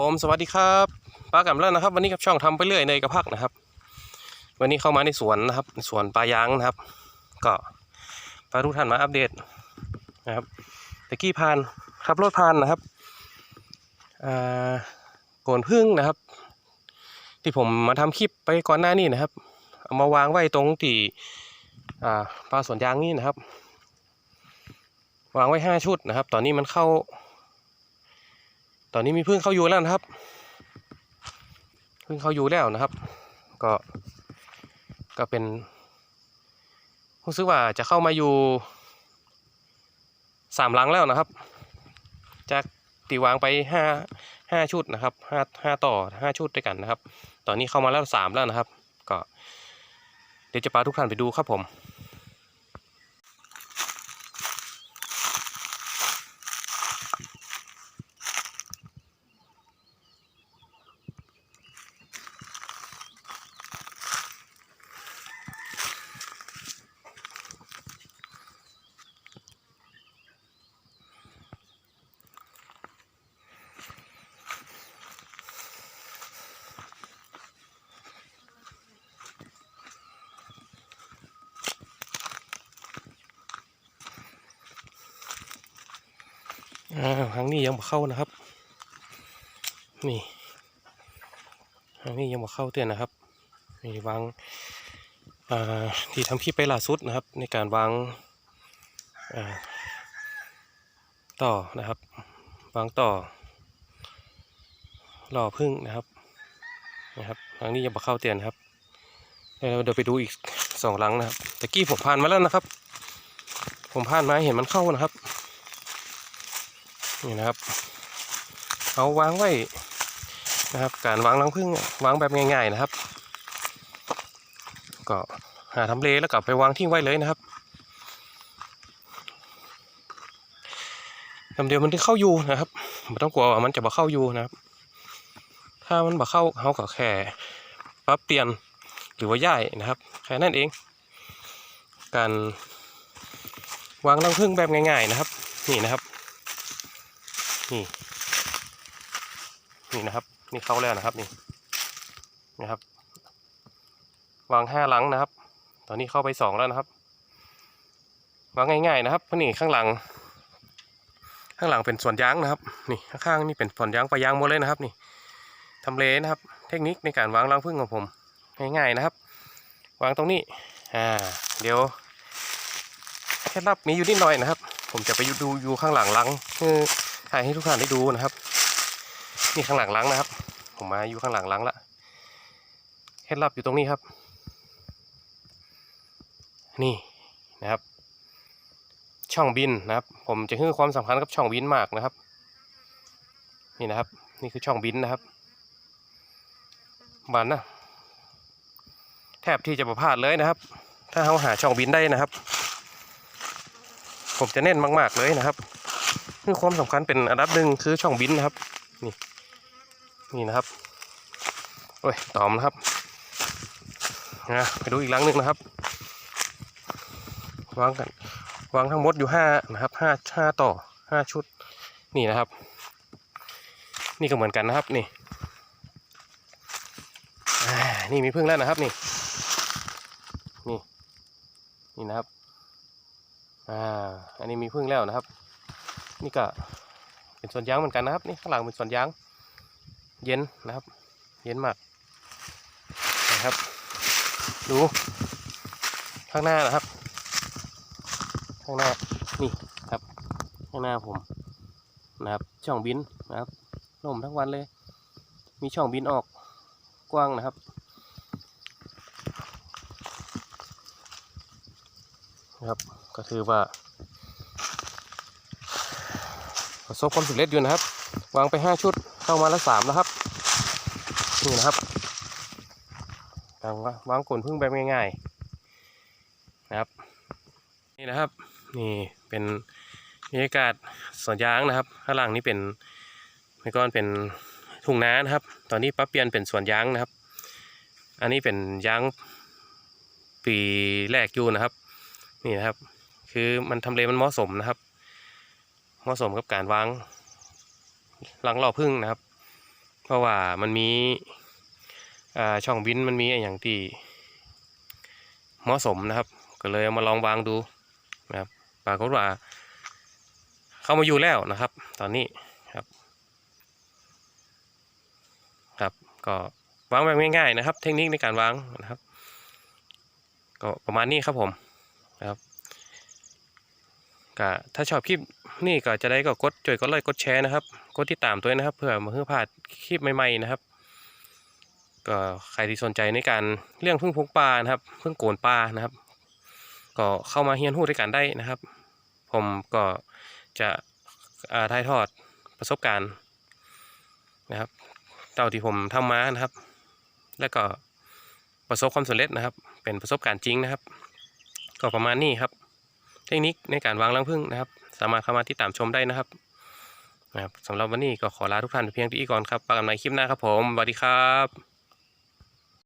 ผมสวัสดีครับป้ากับแล้วนะครับ วันนี้กับช่องทำไปเรื่อยในกระพักนะครับ วันนี้เข้ามาในสวนนะครับสวนปลายางนะครับ ก็พาทุกท่านมาอัปเดตนะครับตะกี้พานขับรถพานนะครับอ่าโกนพึ่งนะครับ ที่ผมมาทำคลิปไปก่อนหน้านี้นะครับเอามาวางไว้ตรงที่อ่าปลาสวนยางนี่นะครับ วางไว้ห้าชุดนะครับ ตอนนี้มันเข้า ตอนนี้มีพึ่งเข้าอยู่แล้วนะครับ พึ่งเข้าอยู่แล้วนะครับ ก็ ก็เป็นรู้สึกว่าจะเข้ามาอยู่สามหลังแล้วนะครับ จากตีวางไปห้าห้าชุดนะครับห้าห้าต่อห้าชุดด้วยกันนะครับ ตอนนี้เข้ามาแล้วสามแล้วนะครับ ก็เดี๋ยวจะพาทุกท่านไปดูครับผม อ่าทางนี้ยังบ่เข้านะครับ นี่ทางนี้ยังบ่เข้าเตือนนะครับมีวางอ่าที่ทำคลิปไปล่าสุดนะครับ ในการวางอ่าต่อนะครับ วางต่อหล่อพึ่งนะครับนะครับทางนี้ยังบ่เข้าเตือนครับเดี๋ยวเดี๋ยวไปดูอีกสองหลังนะครับตะกี้ผมผ่านมาแล้วนะครับ ผมผ่านมาเห็นมันเข้านะครับ นี่นะครับ เอาวางไว้นะครับ การวางรังผึ้งวางแบบง่ายๆนะครับ ก็หาทำเลแล้วก็ไปวางทิ้งไว้เลยนะครับทำเดียวมันถึงเข้าอยู่นะครับไม่ต้องกลัวว่ามันจะบ่เข้าอยู่นะครับ ถ้ามันบ่เข้าเขาก็แค่ปรับเปลี่ยนหรือว่าย้ายนะครับ แค่นั้นเอง การวางรังผึ้งแบบง่าย ๆนะครับ นี่นะครับ นี่นี่นะครับ นี่เข้าแล้วนะครับนี่นะครับ วางห้าหลังนะครับ ตอนนี้เข้าไปสองแล้วนะครับ วางง่ายๆนะครับเพราะนี่ข้างหลัง ข้างหลังเป็นสวนยางนะครับ นี่ข้างๆนี่เป็นสวนยางปลายางหมดเลยนะครับ นี่ทำเลนะครับ เทคนิคในการวางรังผึ้งของผมง่ายๆนะครับ วางตรงนี้อ่าเดี๋ยวเคล็ดลับมีอยู่นิดหน่อยนะครับ ผมจะไปดูอยู่ข้างหลังลังคือ ถ่ายให้ทุกท่านได้ดูนะครับ นี่ข้างหลังล้างนะครับ ผมมาอยู่ข้างหลังล้างละเคล็ดลับอยู่ตรงนี้ครับ นี่นะครับ ช่องบินนะครับ ผมจะให้ความสำคัญกับช่องบินมากนะครับ นี่นะครับ นี่คือช่องบินนะครับบานนะแทบที่จะประพลาดเลยนะครับ ถ้าเขาหาช่องบินได้นะครับ ผมจะเน้นมาก ๆ เลยนะครับ คือความสำคัญเป็นอันดับหนึ่งคือช่องบินนะครับ นี่นี่นะครับโอ้ยตอมนะครับนะไปดูอีกลังหนึ่งนะครับวางกันวางทั้งหมดอยู่ห้านะครับห้าห้าต่อห้าชุด นี่นะครับ นี่ก็เหมือนกันนะครับนี่นี่มีพึ่งแล้วนะครับนี่นี่นี่นะครับอ่าอันนี้มีพึ่งแล้วนะครับ นี่ก็เป็นสวนยางเหมือนกันนะครับ นี่ข้างหลังเป็นสวนยาง เย็นนะครับ เย็นมากนะครับ ดูข้างหน้านะครับ ข้างหน้านี่ครับ ข้างหน้าผมนะครับ ช่องบินนะครับลมทั้งวันเลย มีช่องบินออกกว้างนะครับนะครับ ก็คือว่า ประสบความสำเร็จอยู่นะครับ วางไปห้าชุดเข้ามาแล้วสามแล้วครับนี่นะครับการวางกลนพึ่งแบบง่ายๆนะครับ นี่นะครับนี่เป็นบรรยากาศสวนยางนะครับ ข้างหลังนี่เป็นเมื่อก่อนเป็นทุ่งนานะครับ ตอนนี้ปรับเปลี่ยนเป็นสวนยางนะครับ อันนี้เป็นยางปีแรกอยู่นะครับ นี่นะครับ คือมันทำเลมันเหมาะสมนะครับ เหมาะสมกับการวางรังหล่อพึ่งนะครับ เพราะว่ามันมีช่องบินมันมีอย่างที่เหมาะสมนะครับ ก็เลยเอามาลองวางดูนะครับปรากฏว่า เข้ามาอยู่แล้วนะครับ ตอนนี้ครับครับ ก็วางแบบง่ายๆนะครับ เทคนิคในการวางนะครับ ก็ประมาณนี้ครับผมนะครับ ก็ถ้าชอบคลิปนี่ก็จะได้ก็กดช่วยกดไลค์กดแชร์นะครับ กดติดตามตัวด้วยนะครับ เพื่อมาเพื่อพลาดคลิปใหม่ๆนะครับ ก็ใครที่สนใจในการเรื่องพึ่งพกปลานะครับพึ่งโกนปลานะครับ ก็เข้ามาเฮียนหู้ด้วยกันได้นะครับ ผมก็จะถ่ายทอดประสบการณ์นะครับเท่าที่ผมทำมานะครับ แล้วก็ประสบความสำเร็จนะครับ เป็นประสบการณ์จริงนะครับ ก็ประมาณนี้ครับ เทคนิคในการวางรังผึ้งนะครับ สามารถเข้ามาติดตามชมได้นะครับนะครับสำหรับวันนี้ก็ขอลาทุกท่านเพียงที่นี้ก่อนครับปากันในคลิปหน้าครับผมสวัสดีครับ